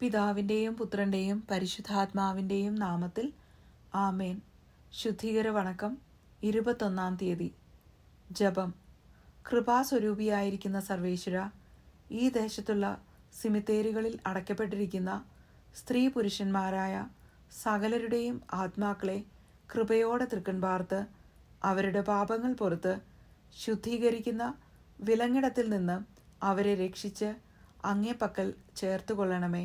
പിതാവിന്റെയും പുത്രന്റെയും പരിശുദ്ധാത്മാവിന്റെയും നാമത്തിൽ ആമേൻ. ശുദ്ധീകര വണക്കം ഇരുപത്തൊന്നാം തീയതി. ജപം. കൃപാസ്വരൂപിയായിരിക്കുന്ന സർവേശ്വര ഈ ദേശത്തുള്ള സിമിത്തേരികളിൽ അടയ്ക്കപ്പെട്ടിരിക്കുന്ന സ്ത്രീ പുരുഷന്മാരായ സകലരുടെയും ആത്മാക്കളെ കൃപയോടെ തൃക്കൺ പാർത്ത് അവരുടെ പാപങ്ങൾ പുറത്ത് ശുദ്ധീകരിക്കുന്ന വിലങ്ങിടത്തിൽ നിന്ന് അവരെ രക്ഷിച്ച് അങ്ങേപ്പക്കൽ ചേർത്തുകൊള്ളണമേ.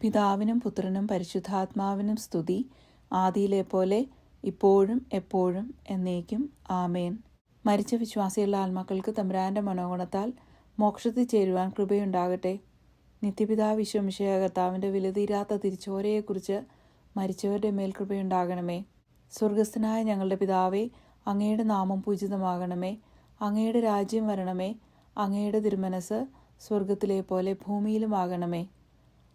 പിതാവിനും പുത്രനും പരിശുദ്ധാത്മാവിനും സ്തുതി. ആദിയിലെ പോലെ ഇപ്പോഴും എപ്പോഴും എന്നേക്കും ആമേൻ. മരിച്ച വിശ്വാസിയുള്ള ആത്മാക്കൾക്ക് തമ്പുരാന്റെ മനോഗുണത്താൽ മോക്ഷത്തിൽ ചേരുവാൻ കൃപയുണ്ടാകട്ടെ. നിത്യപിതാവ് വിശ്വമിഷയ കർത്താവിന്റെ വിലതീരാത്ത തിരിച്ചോരയെക്കുറിച്ച് മരിച്ചവരുടെ മേൽ കൃപയുണ്ടാകണമേ. സ്വർഗസ്ഥനായ ഞങ്ങളുടെ പിതാവേ അങ്ങയുടെ നാമം പൂജിതമാകണമേ. അങ്ങയുടെ രാജ്യം വരണമേ. അങ്ങയുടെ തിരുമനസ് സ്വർഗത്തിലെ പോലെ ഭൂമിയിലുമാകണമേ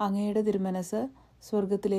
അങ്ങയുടെ തിരുമനസ് സ്വർഗത്തിലെ